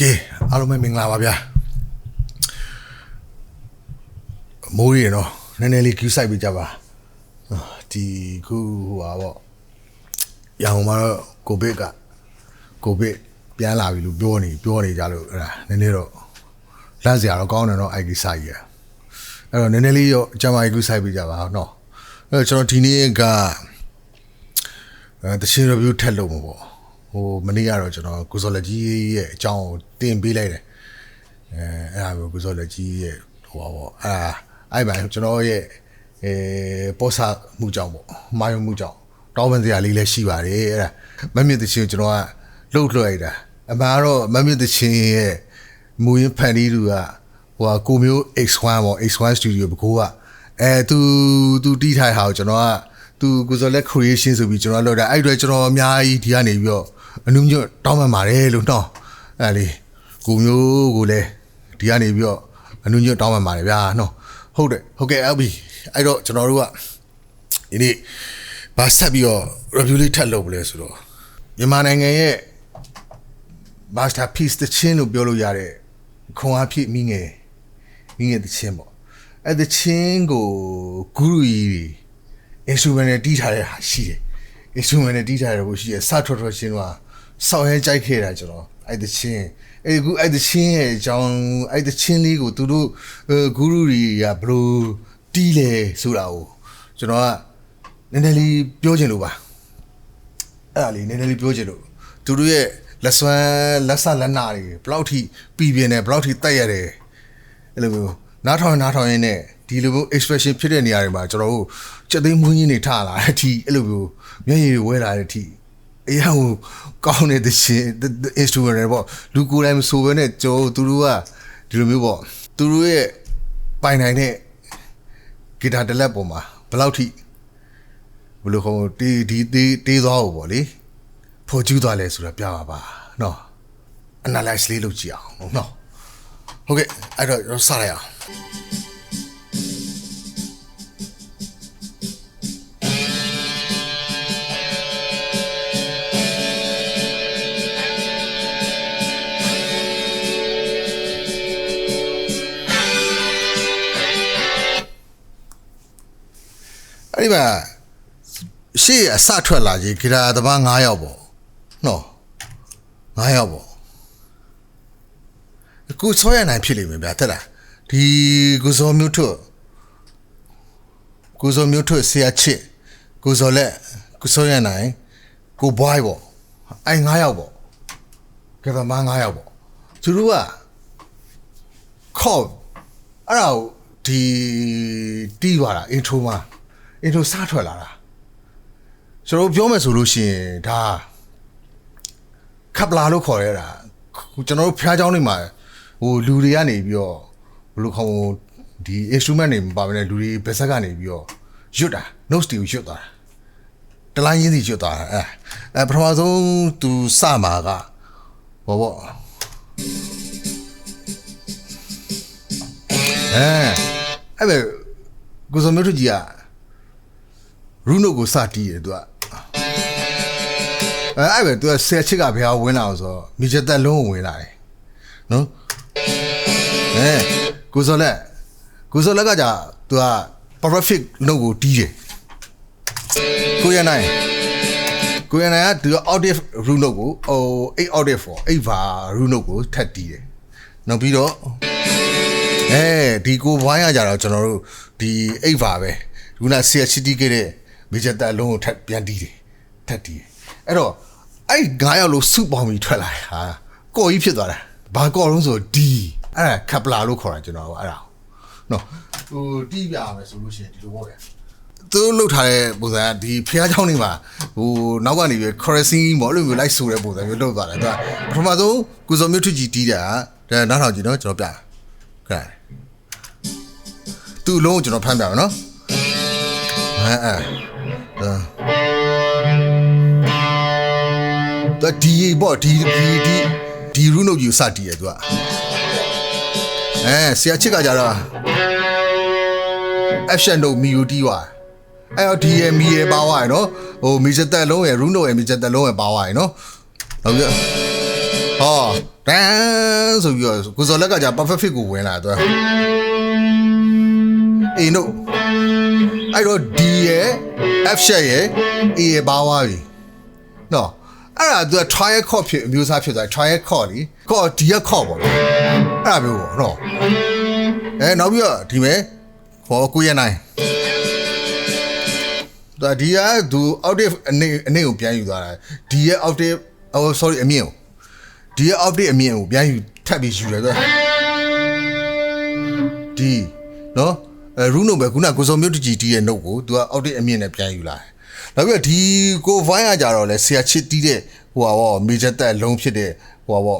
ကဲအားလုံးပဲမင်္ဂလာပါဗျာမိုးရီနော်နည်းနည်းလေး queue site ပေးကြပါအာဒီခုဟိုပါပေါ့ရအောင်မှာတော့ကိုဗစ်ကကိုဗစ်ပြန်လာပြီလို့ပြောနေပြောနေကြလို့အဲ့ဒါနည်းနည်းတော့လန့်စရာတော့ကောင်းတယ်နော် IG site ကြီးအဲ့တော့နည်းနည်းလေးတော့အကြမ်းပါ queue site ပေးကြပါနော်အဲ့တော့ကျွန်တော်ဒီနေ့ကအဲတချင်း review ထက်လို့မှာပေါ့ ဟိုမနေ့ကတော့ကျွန်တော်ကိုစောလက်ကြီးရဲ့အကြောင်းကိုတင်ပေးလိုက်တယ်အဲအဲ့ဒါမျိုးကိုစောလက်ကြီးရဲ့ဟိုပါပေါ့အဲ့ဒါအဲ့ပါကျွန်တော်ရဲ့အဲပေါ်စာမှုကြောင့်ပေါ့မာယုံမှုကြောင့်တောင်းပန်စရာလေးလည်းရှိပါတယ်အဲ့ဒါမမြင့်တချင်းကျွန်တော်ကလှုပ်လှလိုက်တာအမှန်ကတော့မမြင့်တချင်းရဲ့မူရင်းဖန်တီးသူကဟိုကကိုမျိုး X1 ပေါ့ X1 Studio ဘကိုကအဲသူသူတီးထိုင်ဟာကိုကျွန်တော်ကသူကိုစောလက် creation ဆိုပြီးကျွန်တော်လုပ်တာအဲ့အတွေ့ကျွန်တော်အများကြီးဒီကနေပြီးတော့ အနုညွတ်တောင်းပန်ပါတယ်လို့တော့အဲ့လေကိုမျိုးကိုလည်းဒီကနေပြီးတော့အနုညွတ်တောင်းပန်ပါတယ်ဗျာနော်ဟုတ်တယ်ဟုတ်ကဲ့ဟုတ်ပြီအဲ့တော့ကျွန်တော်တို့ကဒီနေ့ဘာဆက်ပြီးတော့ review လေးထပ်လုပ်ပလဲဆိုတော့မြန်မာနိုင်ငံရဲ့ masterpiece တချင်းလို့ပြောလို့ရတဲ့ခွန်အားဖြည့်မိငယ်မိငယ်တချင်းပေါ့အဲ့တချင်းကိုဂူရူကြီး instrument နဲ့တီးထားတဲ့ဟာရှိတယ် instrument နဲ့တီးထားတဲ့ကိုရှိတယ်စထွက်ထွက်ချင်းတော့ စောင်းရဲကြိုက်ခဲ့တာကျွန်တော်အဲ့တချင်းအဲ့ဒီအဲ့တချင်းရဲ့အကြောင်းအဲ့တချင်းလေးကိုသူတို့ဂူရူကြီးကဘလို့တီးလဲဆိုတာကိုကျွန်တော်ကနည်းနည်းလေးပြောချင်လို့ပါအဲ့ဒါလေးနည်းနည်းလေးပြောချင်လို့သူတို့ရဲ့လက်စွမ်းလက်ဆလက်နာတွေဘယ်လောက်ထိပြည်ပြင်းတယ်ဘယ်လောက်ထိတက်ရတယ်အဲ့လိုမျိုးနားထောင်နားထောင်ရင်းနဲ့ဒီလိုမျိုး expression ဖြစ်တဲ့နေရာတွေမှာကျွန်တော်တို့စက်သိမ်းမွင်းကြီးနေထလာတဲ့အထိအဲ့လိုမျိုးမျက်ရည်တွေဝဲလာတဲ့အထိ အရာကိုကောင်းတဲ့ရှင် instrument တွေပေါ့လူကိုယ်တိုင်မဆိုဘဲနဲ့ကျွန်တော်တို့သူတို့ကဒီလိုမျိုးပေါ့သူတို့ရဲ့ပိုင်နိုင်တဲ့ဂီတာတစ်လက်ပေါ်မှာဘယ်လောက်ထိဘယ်လိုခေါ်တီးဒီတီးတီးသွားဖို့ပေါ့လေဖော်ကျူးသွားလဲဆိုတာပြပါပါနော် analyze လေးလုပ်ကြည့်အောင်နော်ဟုတ်ကဲ့အဲ့တော့ကျွန်တော်စလိုက်အောင် အဲ့ဒီမှာရှေ့အစထွက်လာကြီးဂီတာသမား9ယောက်ပေါ့နော်9ယောက်ပေါ့ကိုစောရနိုင်ဖြစ်လိမ့်မယ်ဗျာတက်လားဒီကိုစောမျိုးထွတ်ကိုစောမျိုးထွတ်ဆရာချစ်ကိုစောလက်ကိုစောရနိုင်ကိုဘွိုင်းပေါ့အဲ့9ယောက်ပေါ့ဂီတာသမား9ယောက်ပေါ့သူတို့ကခေါ်အဲ့ဒါကိုဒီတီးသွားတာအင်ထရိုမှာ အင်ထရိုစထွက်လာတာကျွန်တော်ပြောမယ်ဆိုလို့ရှိရင်ဒါခပ်လာလို့ခေါ်ရတာကျွန်တော်တို့ဖျားเจ้าနေမှာဟိုလူတွေကနေပြီးတော့ဘယ်လိုခေါ်ဒီ instrument တွေမပါဘဲနဲ့လူတွေဘက်ဆက်ကနေပြီးတော့ရွတ်တာ notes တွေကိုရွတ်သွားတာတလိုင်းရင်းစီရွတ်သွားတာအဲအဲပထမဆုံးသူစမှာကဘောဘောအဲအဲ့ပဲကိုစုံမျိုးထကြီးက ရူနိုကိုစတီးတယ်သူကအဲအဲ့ပဲသူကဆယ်ချစ်ကဘယ်ဟာဝင်လာအောင်ဆိုတော့မိချက်သက်လုံးကိုဝင်လာတယ်နော်အဲကိုစောလက်ကိုစောလက်ကကြာသူက perfect note ကိုတီးတယ်ကိုရနိုင်ကိုရနိုင်ကသူက octave root note ကိုဟို8 octave for 8 var root note ကိုထပ်တီးတယ်နောက်ပြီးတော့အဲဒီကိုဘွိုင်းရကြတော့ကျွန်တော်တို့ဒီ8 var ပဲခုန CSCT ခဲ့တဲ့ major တက်လုံးကိုထပ်ပြန်တီးတယ်ထပ်တီးတယ်အဲ့တော့အဲ့9ယောက်လို့စုပေါင်းပြီးထွက်လာတာကော်ကြီးဖြစ်သွားတာဘာကော်လုံးဆိုဒီအဲ့ဒါကပ်လာလို့ခေါ်တာကျွန်တော်ကအဲ့ဒါနော်ဟိုတီးပြမယ်ဆိုလို့ရှိရင်ဒီလိုပေါ့ဗျာသူတို့လှုပ်ထားတဲ့ပုံစံကဒီဖះเจ้าနေမှာဟိုနောက်ကနေပြီး currency မော်လို့မျိုးလိုက်ဆိုတဲ့ပုံစံမျိုးလှုပ်သွားတယ်သူကပထမဆုံးကုစုံမျိုးထွတ်ကြီးတီးတာဒါနောက်ထောင်ကြည့်နော်ကျွန်တော်ပြခဏသူ့လုံးကိုကျွန်တော်ဖမ်းပြမယ်နော်အဲအဲ ဒါဒီပေါ့ဒီဒီဒီဒီရူနိုကြီးစတီးရသူကအဲဆရာချစ်ကကြတော့ action တို့မီယူတီးွာအဲ့တော့ဒီရမီရပါသွားရနော်ဟိုမီစတက်လုံးရရူနိုရမီစတက်လုံးရပါသွားရနော်ဟုတ်ပြီဟောတန်းဆိုပြီးတော့ကိုစော်လက်ကကြာ perfect fit ကိုဝင်လာတော့အေးနို့ အဲ့တော့ D ရဲ့ F ရှက်ရဲ့ A ရဲ့ဘာဝါပြီနော်အဲ့ဒါသူက trial court ဖြစ်အမျိုးအစားဖြစ်သွား trial court လी court D ရဲ့ court ပေါ့နော်အဲ့ဒါမျိုးပေါ့နော်အဲနောက်ပြီးတော့ဒီမဲ့ဟောကိုရနိုင်ဒါဒီကသူ outdate အနေအနေကိုပြန်ယူသွားတာဒီရဲ့ outdate oh sorry အမြင့်ကိုဒီရဲ့ outdate အမြင့်ကိုပြန်ယူထပ်ပြီးယူတယ်ဆိုဒီနော် အဲ root note ပဲခုနကိုစုံမြို့တကြီးတီးရဲ့ note ကိုသူက outdate အမြင့်နဲ့ပြန်ယူလာတယ်နောက်ပြီးတော့ဒီကို vine ကကြတော့လဲဆရာချစ်တီးတဲ့ဟိုပါဗော major တက်လုံးဖြစ်တဲ့ဟိုပါဗော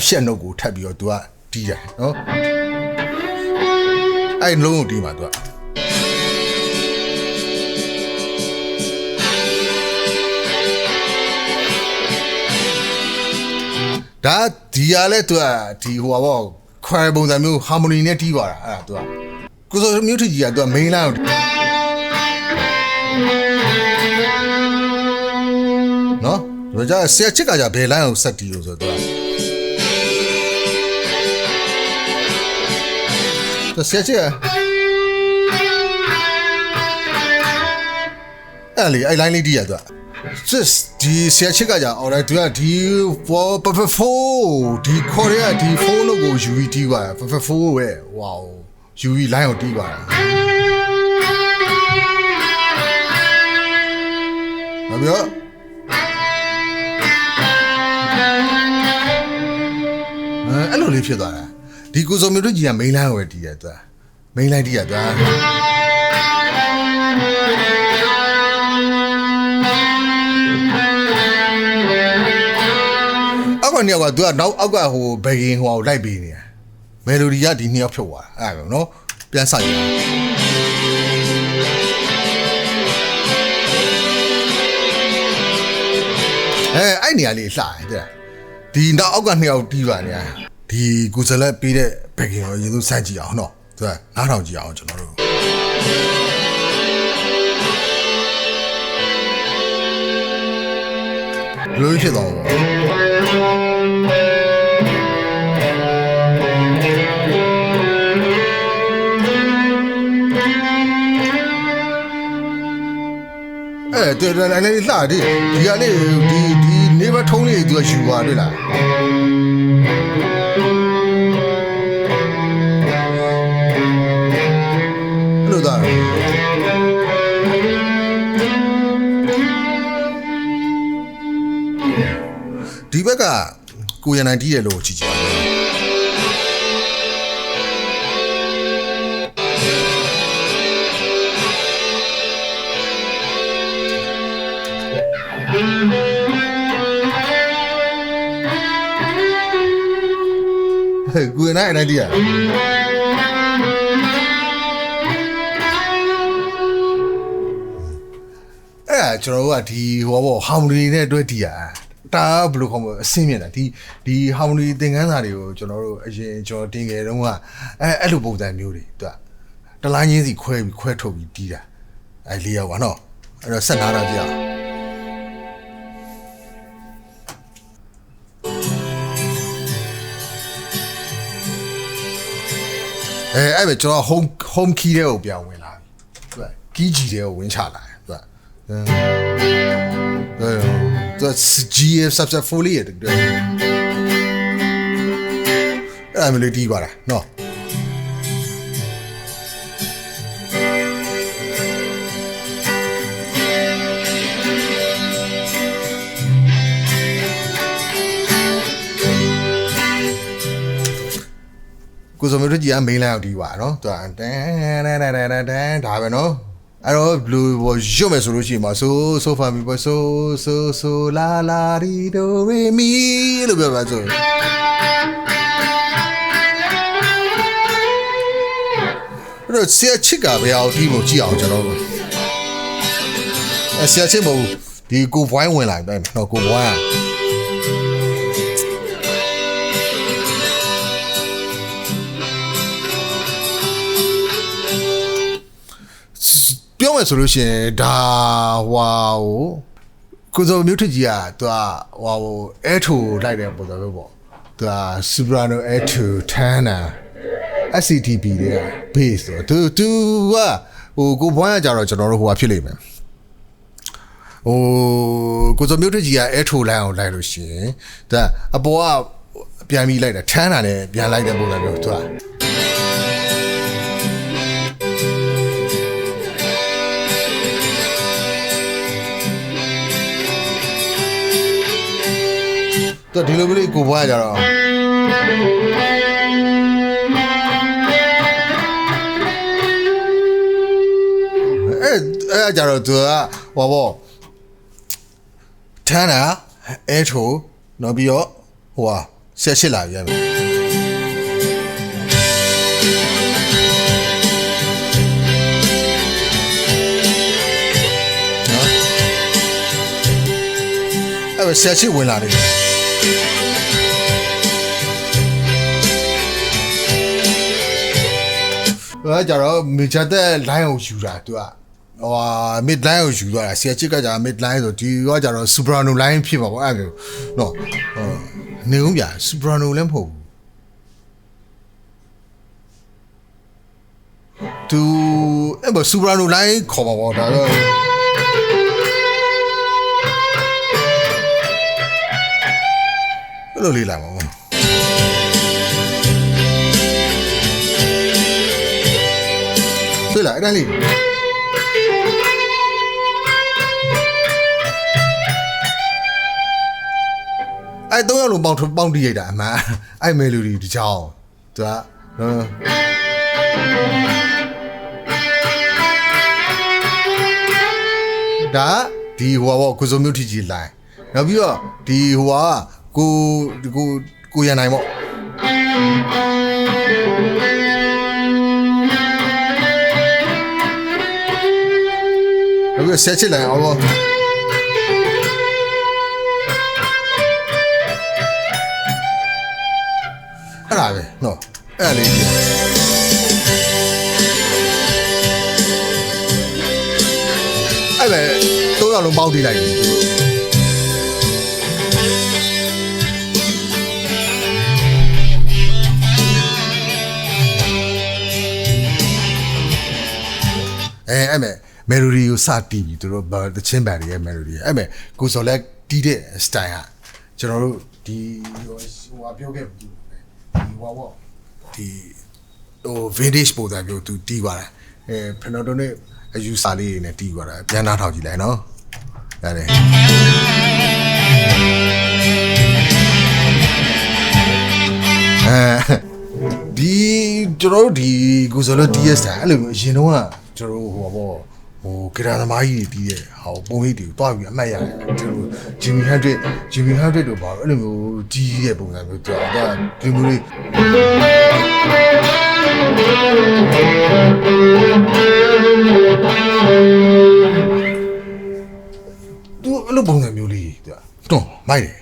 F share note ကိုထပ်ပြီးတော့သူကတီးတယ်နော်အဲ့လုံးကိုတီးမှာသူကဒါဒီရလဲသူကဒီဟိုပါဘောခွဲပုံစံမျိုး harmony နဲ့တီးပါတာအဲ့ဒါသူက ကိုစိုးမျိုးထီကြီးကသူက main line ကိုနော်ဒါကြဆရာချစ်ကကြဘယ် line ကိုဆက်တီးလို့ဆိုတော့သူကဆရာချစ်ကအဲ့လေအဲ့ line လေးတီးရသူက just ဒီဆရာချစ်ကကြအော်လေသူကဒီ for perfect 4ဒီခေါ်ရဒီ phone လို့ကို UV တီးပါ perfect 4ပဲ wow UV line ကိုတီးပါမပြောအဲအဲ့လိုလေးဖြစ်သွားတာဒီကိုစုံမျိုးတို့ကြီးက main line ကိုပဲတီးရသူက main line တီးရသူကအောက်ကနှစ်ယောက်ကသူကနောက်အောက်ကဟိုဘယ်ကင်ဟိုကိုလိုက်ပေးနေတာ မယ်လိုဒီကဒီနှစ်ယောက်ဖြုတ်သွားတာအဲ့ဒါပဲနော်ပြန်ဆိုင်ရအဲအဲ့နေရာလေးလှတယ်တဲ့ဒီနောက်အောက်ကနှစ်ယောက်တီးပါနေတာဒီကိုစလက်ပေးတဲ့ဘယ်ကင်ကိုရင်သူစမ်းကြည့်အောင်နော်သူကနားထောင်ကြည့်အောင်ကျွန်တော်တို့ဘယ်လိုဖြစ်သွားလဲ အဲ့တဲ့လည်းလည်းလှဒီဒီကလေးဒီဒီနေဘထုံးလေးသူကယူပါတွေ့လားအဲ့လိုသားဒီဘက်ကကိုရနိုင်တီးတယ်လို့ကြည့်ကြည့်ပါ ဟဲ့ကိုရနိုင်အဲ့ဒါတီးရအဲ့ဒါကျွန်တော်တို့ကဒီဟောပေါ့ harmony နဲ့အတွဲတီးရတာဘယ်လိုခေါ်မလဲအဆင်းမြင်တာဒီဒီ harmony သင်ခန်းစာတွေကိုကျွန်တော်တို့အရင်ကျွန်တော်တင်ငယ်တုန်းကအဲအဲ့လိုပုံစံမျိုးတွေသူကတလိုင်းချင်းစီခွဲပြီးခွဲထုတ်ပြီးတီးတာအဲလေးယောက်ပါနော်အဲ့တော့ဆက်နာတာကြည့်အောင် အဲအဲ့ပဲကျွန်တော် home home key တဲ့ကိုပြောင်းဝင်လာပြီသူက key ကြီးတဲ့ကိုဝင်ချလာတယ်သူကအဲသူက GF subset 4လေးရတယ်သူအဲ့မျိုးလေးတီးပါလားနော် ကိုစုံမျိုးတို့ကြီးက main line ကိုတီးပါနော်သူကတန်းတန်းတန်းတန်းတန်းတန်းဒါပဲနော်အဲ့တော့ဘလူးဘောရွတ်မယ်ဆိုလို့ရှိရင်မဆိုဆိုဖာမီဘောဆိုဆိုဆိုလာလာဒီဒိုရေမီလို့ပြောပါဆိုအဲ့တော့ဆရာချစ်ကဘယ်အောင်တီးဖို့ကြည့်အောင်ကျွန်တော်တို့အဲဆရာချစ်မဟုတ်ဘူးဒီကိုဘွိုင်းဝင်လာတယ်နော်ကိုဘွိုင်းอ่ ပြောမယ်ဆိုလို့ရှိရင်ဒါဟွာကိုကိုစောမျိုးထစ်ကြီးကသူကဟိုဟိုအဲထိုလိုက်တဲ့ပုံစံမျိုးပေါ့သူက Soprano အဲထိုထန်းတာ SCTP တွေက base တော့သူသူကဟိုကိုဘွားကကြတော့ကျွန်တော်တို့ဟိုဟာဖြစ်လိမ့်မယ်ဟိုကိုစောမျိုးထစ်ကြီးကအဲထိုလိုက်အောင်လိုက်လို့ရှိရင်သူကအပေါ်ကပြန်ပြီးလိုက်တာထန်းတာနဲ့ပြန်လိုက်တဲ့ပုံစံမျိုးသူက တော့ဒီလိုမျိုးလေးကိုဘွားကြတော့အဲအဲကြတော့သူကဟောပေါ့ထမ်းတာအဲထိုးနောက်ပြီးတော့ဟိုဟာဆက်ရှစ်လာပြန်ပြီနော်အဲ့ဆက်ရှစ်ဝင်လာတယ် ဟိုကကြတော့မီဂျာတက် line ကိုယူတာသူကဟိုဟာ mid line ကိုယူသွားတာဆီယချစ်ကကြ mid line ဆိုဒီကကြတော့ soprano line ဖြစ်မှာပေါ့အဲ့လိုနော်ဟိုနေဦးပြ soprano လည်းမဟုတ်ဘူးသူအဲ့ဘ soprano line ခေါ်ပါပေါ့ဒါတော့ဘယ်လိုလေးလာမှာပေါ့ တွေ့လားအဲ့ဒါလေးအဲ့တော့ရလုံးပေါင်းပေါင်းတီးရိုက်တာအမှန်အဲ့မယ်လူဒီတချောင်းသူကနော်ဒါဒီဟိုဘောကိုစုံမျိုးထီကြီးလိုင်းနောက်ပြီးတော့ဒီဟိုကကိုကိုကိုရန်နိုင်ပေါ့ အခုဆက်ချစ်လိုက်အောင်ပေါ့အဲ့ဒါပဲနော်အဲ့ဒါလေးအဲ့ပဲတော့ရလုံးပေါင်းတီးလိုက်ပြီအဲအဲ့မဲ့ melody ကိုစတီးပြီသူတို့ဘာတချင်းဘန်ရဲ့ melody ရဲ့အဲ့မဲ့ကိုစော်လက်တီးတဲ့ style ဟာကျွန်တော်တို့ဒီဟိုဟာပြောခဲ့ပြီဒီဟိုဘောဒီဟို vintage ပုံစံမျိုးသူတီးသွားတာအဲဖနော်တို့နဲ့အယူစာလေးတွေနဲ့တီးသွားတာပြန်နာထောင်ကြည့်လိုက်နော်ရတယ်အဲဒီကျွန်တော်တို့ဒီကိုစော်လက် DS တာအဲ့လိုမျိုးအရင်တော့ကကျွန်တော်တို့ဟိုဘော ဟိုဂရာသမားကြီးတွေတီးတဲ့ဟာပုံရိပ်တွေကိုတွားပြီးအမှတ်ရတယ်ကျွန်တော်ဂျီမီဟန်ဒရစ်ဂျီမီဟန်ဒရစ်တို့ပါတော့အဲ့လိုမျိုးကြီးရဲ့ပုံစံမျိုးတွားတော့ဒီမျိုးလေးသူအဲ့လိုပုံစံမျိုးလေးတွားတော့မိုက်တယ်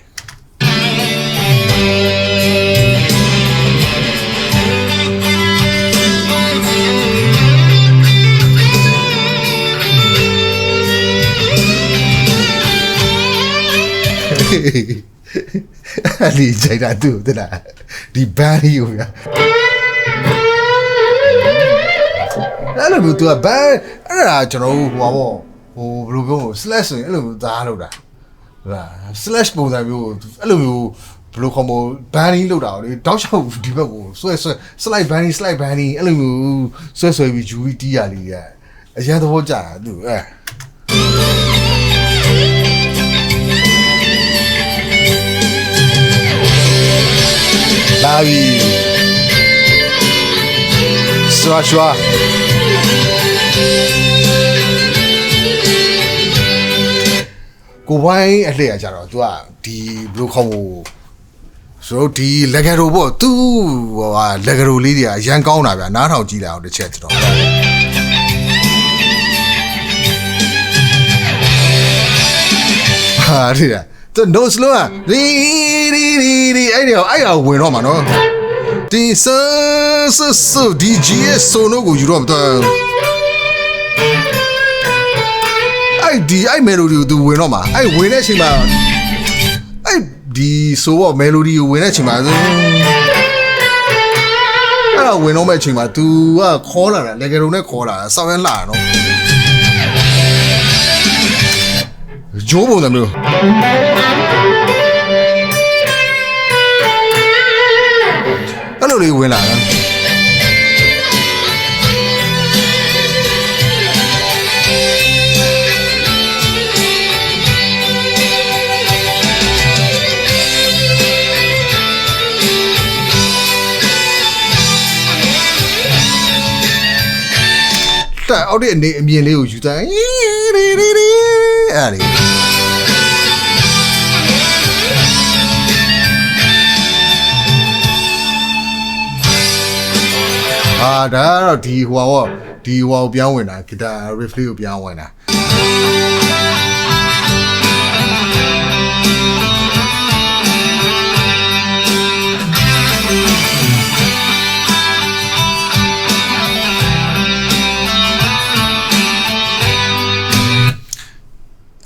အဲ့ဒီကြိုက်တာသူ့တဲ့လားဒီဘန်ကြီးကိုဗျာအဲ့လိုမျိုးသူကဘန်အဲ့ဒါကျွန်တော်တို့ဟိုပါပေါ့ဟိုဘယ်လိုပြောမလဲ slash ဆိုရင်အဲ့လိုမျိုးသားလောက်တာဟုတ်လား slash ပုံစံမျိုးအဲ့လိုမျိုးဘယ်လိုခေါ်မလဲဘန်ကြီးလောက်တာလေတောက်လျှောက်ဒီဘက်ကိုဆွဲဆွဲ slide ဘန်ကြီး slide ဘန်ကြီးအဲ့လိုမျိုးဆွဲဆွဲပြီးယူပြီးတီးရလေးကအရန်သဘောကျတာသူအဲ လာပြီစွာစွာကိုဝိုင်းအလှည့်ရကြတော့ तू ကဒီဘယ်လိုခေါ်မို့ဆိုတော့ဒီလက်ဂရိုပေါ့ तू ဟိုဟာလက်ဂရိုလေးတွေကအရန်ကောင်းတာဗျာနားထောင်ကြည့်လိုက်အောင်တစ်ချက်ကျွန်တော်ဟာဒီက သူ no slow อ่ะဒီဒီဒီဒီအဲ့ဒီအဲ့ရဝင်တော့မှာနော်ဒီဆဆဆဒီ GS ဆိုနိုကိုယူတော့မှာတော့အဲ့ အဲ့ဒီအဲ့ melody ကို तू ဝင်တော့မှာအဲ့ဝင်တဲ့အချိန်မှာအဲ့ဒီဆိုတော့ melody ကိုဝင်တဲ့အချိန်မှာအဲ့ဒါဝင်တော့မဲ့အချိန်မှာ तू ကခေါ်လာတာလေကရုံနဲ့ခေါ်လာတာစောင်းရမ်းလာတာနော် ဂျိုးပုံစံမျိုးအဲ့လိုလေးဝင်လာတာတက်အောက်တဲ့အနေအမြင်လေးကိုယူတာရီရီရီရီ အဲ့ဒါလေးအာဒါကတော့ဒီဟိုဟောဒီဟိုကိုပြောင်းဝင်တာဂီတာ riff လေးကိုပြောင်းဝင်တာ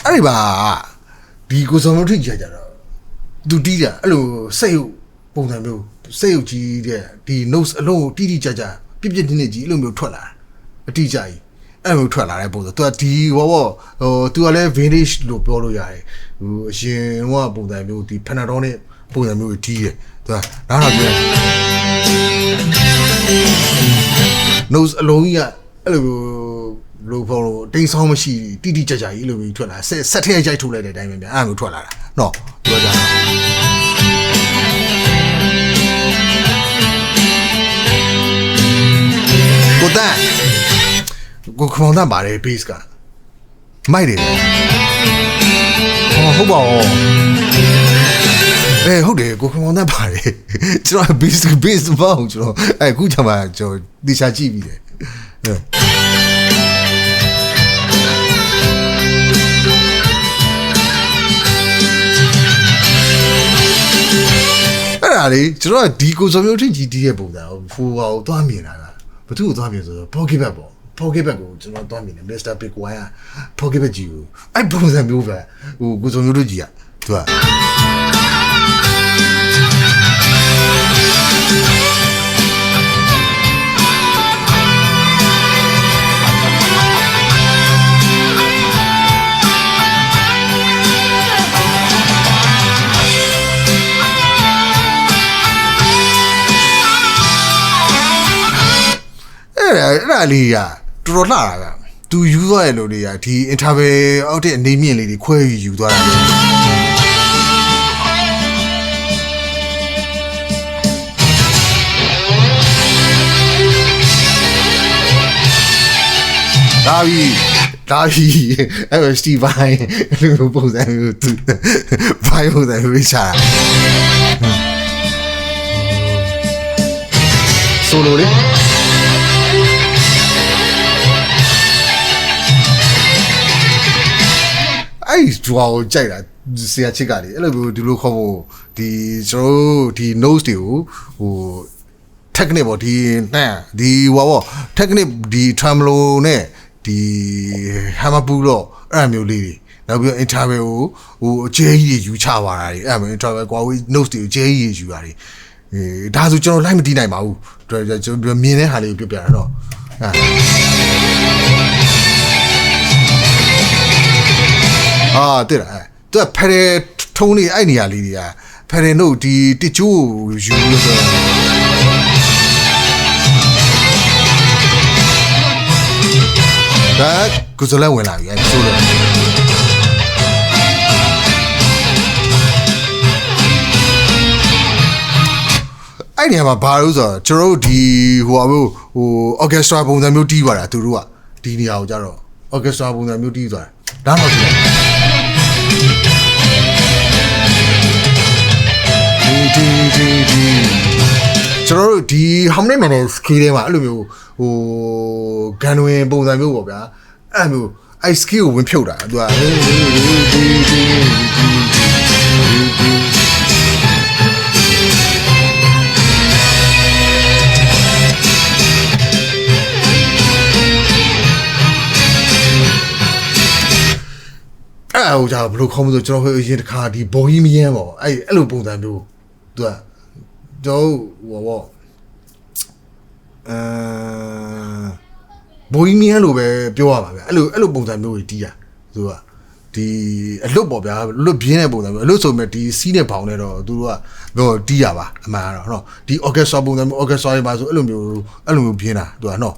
အဲ့ဒီပါဒီကိုစုံလို့ထိကြကြတော့သူတီးတာအဲ့လိုစိတ်ရုပ်ပုံစံမျိုးစိတ်ရုပ်ကြီးတဲ့ဒီ notes အလုံးကိုတီးတီးကြကြပြစ်ပြစ်တင်းတင်းကြီးအဲ့လိုမျိုးထွက်လာတာအတိအကျကြီးအဲ့လိုမျိုးထွက်လာတဲ့ပုံစံသူကဒီဘောဘောဟိုသူကလည်း vintage လို့ပြောလို့ရတယ်ဟိုအရင်ကပုံစံမျိုးဒီ Panadol နဲ့ပုံစံမျိုးကြီးတယ်သူကနားတော့ပြော nose အလုံးကြီးကအဲ့လို လိုပေါ်လို့တိမ်ဆောင်မရှိတိတိကျကျကြီးအဲ့လိုမျိုးထွက်လာဆက်ဆက်ထဲရိုက်ထုတ်လိုက်တဲ့အတိုင်းပဲဗျအဲ့လိုမျိုးထွက်လာတာနော်ပြောကြတာကိုတန်ကိုခမောင်တန်ပါတယ် base ကမိုက်တယ်ဟောဟုတ်ပါဦးအေးဟုတ်တယ်ကိုခမောင်တန်ပါတယ်ကျွန်တော် base base မဟုတ်ကျွန်တော်အဲခုချက်မှကျွန်တော်တေချာကြည့်ပြီးတယ် လေကျွန်တော်ကဒီကိုစုံမျိုးထင်ကြီးတီးရဲ့ပုံစံကိုဖိုးပါကိုသွားမြင်လာတာဘသူ့ကိုသွားမြင်ဆိုတော့ pocket bag ပေါ့ pocket bag ကိုကျွန်တော်သွားမြင်တယ် Mr. Big One က pocket bag ကြီးကိုအဲ့ပုံစံမျိုးပဲဟိုကိုစုံမျိုးတို့ကြီးอ่ะသူက အဲ့ဒါအဲ့ဒါလေးကတော်တော်လှတာဗျသူယူသွားရလို့လေးကဒီ interval အောက်တဲ့အနေမြင့်လေးတွေခွဲယူယူသွားတာလေဒါပြီဒါပြီအဲ့တော့စတီဗိုင်းလူပုံစံမျိုးသူဘိုင်းပုံစံမျိုးချာဆိုလိုလေ အဲ့ဒီဂျွာကိုကြိုက်တာဆရာချစ်ကလေအဲ့လိုမျိုးဒီလိုခေါ်ဖို့ဒီကျွန်တော်တို့ဒီ nose တွေကိုဟို technique ပေါ့ဒီနှမ်းဒီဟိုပေါ့ technique ဒီ tremolo နဲ့ဒီ hammer pull တော့အဲ့အမျိုးလေးတွေနောက်ပြီးတော့ interval ကိုဟိုအကျဲကြီးတွေယူချပါတာတွေအဲ့အမျိုး interval ကွာဝေး nose တွေကိုအကျဲကြီးတွေယူတာတွေအဲဒါဆိုကျွန်တော်လိုက်မတီးနိုင်ပါဘူးကျွန်တော်ကျွန်တော်မြင်တဲ့ဟာလေးကိုပြပြတာတော့အဲ အာတဲ့လားသူကဖရဲထုံးနေအဲ့နေရာလေးတွေကဖရဲတို့ဒီတချို့ယူလို့ဆိုဒါကုစလဝင်လာပြီအဲ့ဆိုလို့အဲ့နေရာမှာဘာလို့ဆိုတော့ကျွန်တော်တို့ဒီဟိုဟာမျိုးဟို orchestra ပုံစံမျိုးတီးပါတာသူတို့ကဒီနေရာကိုကြတော့ orchestra ပုံစံမျိုးတီးသွားတာဒါတော့ကြည့်လို ကျွန်တော်တို့ဒီ how many minutes skill ထဲမှာအဲ့လိုမျိုးဟိုဂန်ဝင်ပုံစံမျိုးပေါ့ဗျာအဲ့လိုမျိုးအဲ့ skill ကိုဝင်ဖြုတ်တာသူကဒီဒီဒီကြဘယ်လိုခေါ်မလို့ကျွန်တော်ဟိုအရင်တစ်ခါဒီဘော်ကြီးမယန်းပေါ့အဲ့အဲ့လိုပုံစံမျိုးသူကကျွန် တော်ဟိုပေါ့အဲဘော်ကြီးမယန်းလို့ပဲပြောရပါဗျအဲ့လိုအဲ့လိုပုံစံမျိုးကြီးတီးရသူကဒီအလွတ်ပေါ့ဗျာလွတ်ပြင်းတဲ့ပုံစံမျိုးအလွတ်ဆိုမဲ့ဒီစီးတဲ့ဘောင်နဲ့တော့သူတို့ကတော့တီးရပါအမှန်ကတော့နော်ဒီ orchestra ပုံစံမျိုး orchestra တွေပါဆိုအဲ့လိုမျိုးအဲ့လိုမျိုးပြင်းတာသူကနော်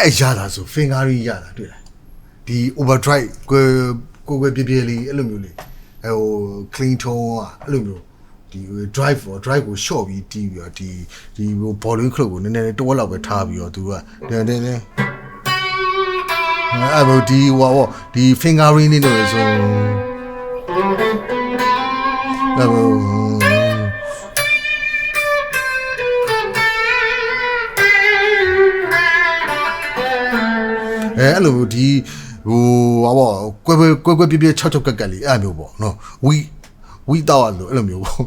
အဲ့အရတာဆို finger ကြီးရတာတွေ့လားဒီ overdrive ကိုကိုကိုပြပြလေးအဲ့လိုမျိုးလေးအဲဟို clean tone อ่ะအဲ့လိုမျိုးဒီ drive ပေါ့ drive ကို short ပြီးတီးပြီးတော့ဒီဒီဟို volume clock ကိုနည်းနည်းလေးတစ်ဝက်လောက်ပဲထားပြီးတော့သူကတင်းတင်းတင်းအဲ့ဘောဒီဟိုပေါ့ဒီ finger ring လေးလို့ဆိုအဲ့ဘော အဲအဲ့လိုဒီဟိုဟာပေါ့ကွဲကွဲကွဲကွဲပြပြ6 6ကက်ကက်လေးအဲ့လိုမျိုးပေါ့နော်ဝီဝီတော့အဲ့လိုအဲ့လိုမျိုးပေါ့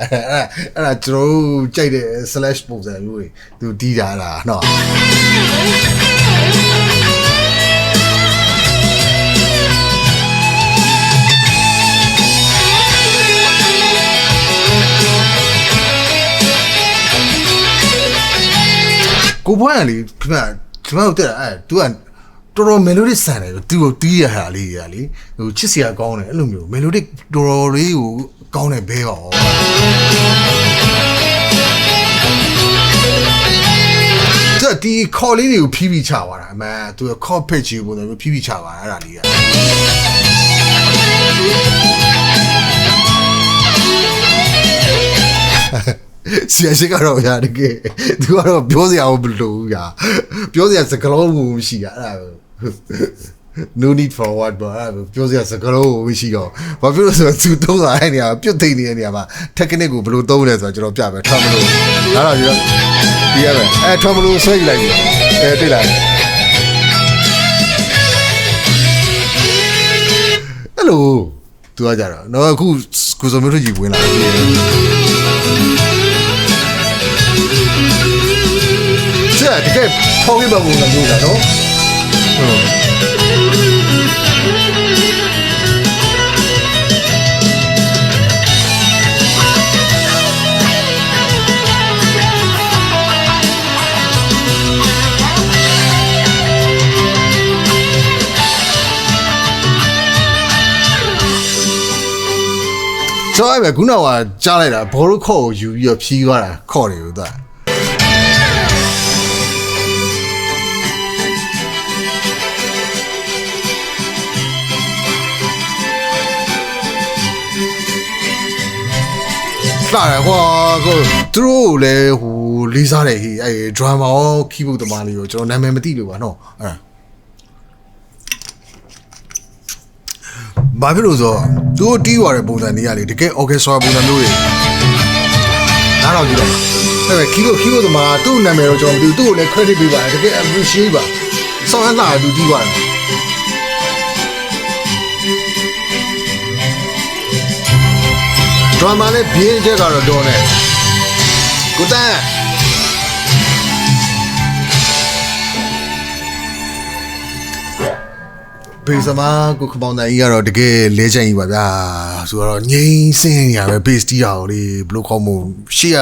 အဲ့ဒါအဲ့ဒါကျွန်တော်တို့ကြိုက်တဲ့ slash ပုံစံမျိုးတွေသူတီးတာလားနော် ကိုဘွားကလေခင်ဗျကျွန်တော်တို့တက်တာအဲ तू ကတော်တော် melody ဆန်တယ် तू ကိုတီးရဟာလေးရလေဟိုချစ်စရာကောင်းတယ်အဲ့လိုမျိုး melody တော်တော်လေးကိုကောင်းတယ်ဘဲပါဩ这ဒီခေါ်လေးတွေကိုဖြီးဖြီးချသွားတာအမှန်သူခေါ်ဖက်ချီပုံစံမျိုးဖြီးဖြီးချသွားတာအဲ့ဒါလေးက ဆရာရှိကတော့ဗျာတကယ်သူကတော့ပြောစရာမလိုဘူးဗျာပြောစရာစကားလုံးမရှိတာအဲ့ဒါ no need for what ဘာပြောစရာစကားလုံးမရှိတော့ဘာဖြစ်လို့ဆိုတော့သူသုံးတာအဲ့နေရာပြုတ်သိမ့်နေတဲ့နေရာမှာ technique ကိုဘယ်လိုသုံးလဲဆိုတော့ကျွန်တော်ပြမယ်ထားမလို့ဒါတော့ကျွန်တော်ဒီရမယ်အဲထားမလို့ဆွဲကြည့်လိုက်ပြီအဲတွေ့လားဟယ်လိုသူကကြတော့တော့အခုကိုစုံမျိုးတို့ကြီးဝင်လာတယ် တကယ်ဖောင်းပြပါဘူးလားလို့လားနော်ဟုတ်ဆိုအဲ့ပဲခုနကကြားလိုက်တာဘောလို့ခေါ့ကိုယူပြီးတော့ဖြီးသွားတာခေါ့တယ်လို့သူက လာတယ်ဟွာကိုသူတို့လည်းဟိုလေးစားတယ်ဟိအဲ drama ရော keyboard တမားလေးကိုကျွန်တော်နာမည်မသိလို့ပါနော်အဲ့ဘာဖြစ်လို့ဆိုတော့သူတို့တီးသွားတဲ့ပုံစံတွေကလေတကယ် orchestra ပုံစံမျိုးတွေနားတော့ကြည့်တော့အဲ့ပဲ keyboard keyboard တမားသူ့နာမည်တော့ကျွန်တော်မသိဘူးသူ့ကိုလည်း credit ပေးပါတယ်တကယ် appreciate ပါဆောင်းလာသူတီးသွားတယ် ရမာနဲ့ဘင်းချက်ကတော့တော်နေကိုတန်းဘေးစမားကိုခမောင်နိုင်ကြီးကတော့တကယ်လဲချင်ကြီးပါဗျာဆိုတော့ငိမ့်စင်းနေရပဲ base တီးတာကိုလေဘလို့ခေါ်မို့ရှေ့က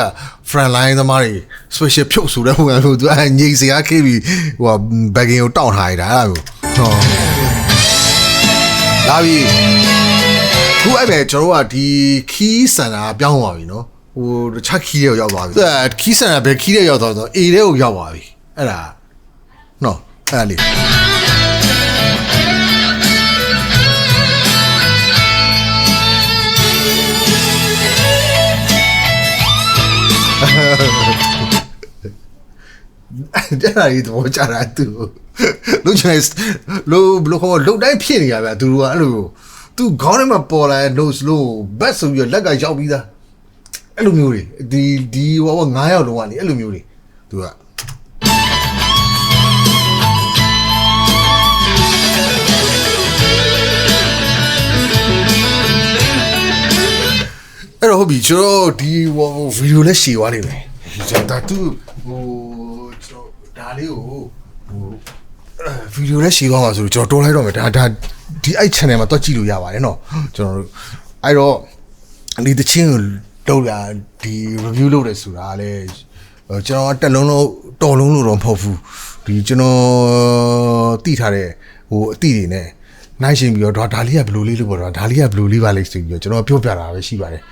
front line သမားတွေ special ဖြုတ်ဆိုတဲ့ပုံစံမျိုးသူအဲငိမ့်စရာခေးပြီးဟို bagging ကိုတောင့်ထားရတာအဲ့လိုဟောလာပြီ ခုအဲ့ပဲကျွန်တော်တို့ကဒီခီးစံတာပြောင်းသွားပြီနော်ဟိုတခြားခီးတွေကိုရောက်သွားပြီအဲခီးစံတာပဲခီးတွေရောက်သွားတော့ A တွေကိုရောက်သွားပြီအဲ့ဒါနော်အဲ့ဒါလေးအဲ့ဒါကြီးသဘောကျတာသူလို့ချင်လို့ဘလို့ခေါ်လုံတိုင်းဖြစ်နေရဗျာသူတို့ကအဲ့လို သူခေါင်းထဲမှာပေါ်လာတဲ့ nose လို့ဘက်ဆိုပြီးတော့လက်ကရောက်ပြီးသားအဲ့လိုမျိုးတွေဒီဒီဟော9ယောက်လုံးကနေအဲ့လိုမျိုးတွေသူကအဲ့တော့ဟုတ်ပြီကျွန်တော်ဒီဟိုဗီဒီယိုလည်းရှည်သွားနေတယ်ကျွန်တော်ဒါသူဟိုကျွန်တော်ဒါလေးကိုဟိုဗီဒီယိုလည်းရှည်သွားမှာဆိုကျွန်တော်တွန်းလိုက်တော့မယ်ဒါဒါ ဒီအဲ့ channel မှာတွက်ကြည့်လို့ရပါတယ်နော်ကျွန်တော်တို့အဲ့တော့ဒီတချင်းကိုတော့လာဒီ review လုပ်တယ်ဆိုတာလည်းကျွန်တော်တက်လုံးလို့တော်လုံးလို့တော့မဟုတ်ဘူးဒီကျွန်တော်တိထားတဲ့ဟိုအတိတွေနဲ့နိုင်ရှင်ပြီးတော့ဒါလေးကဘယ်လိုလေးလို့ပေါ့ဒါလေးကဘယ်လိုလေးပါလိမ့်ဆိုပြီးတော့ကျွန်တော်ပြောပြတာပဲရှိပါတယ်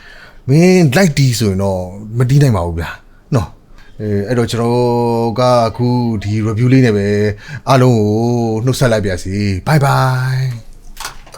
မင်း like ဒီဆိုရင်တော့မတီးနိုင်ပါဘူးဗျာနော်အဲအဲ့တော့ကျွန်တော်ကအခုဒီ review လေးနဲ့ပဲအားလုံးကိုနှုတ်ဆက်လိုက်ပါစီ bye bye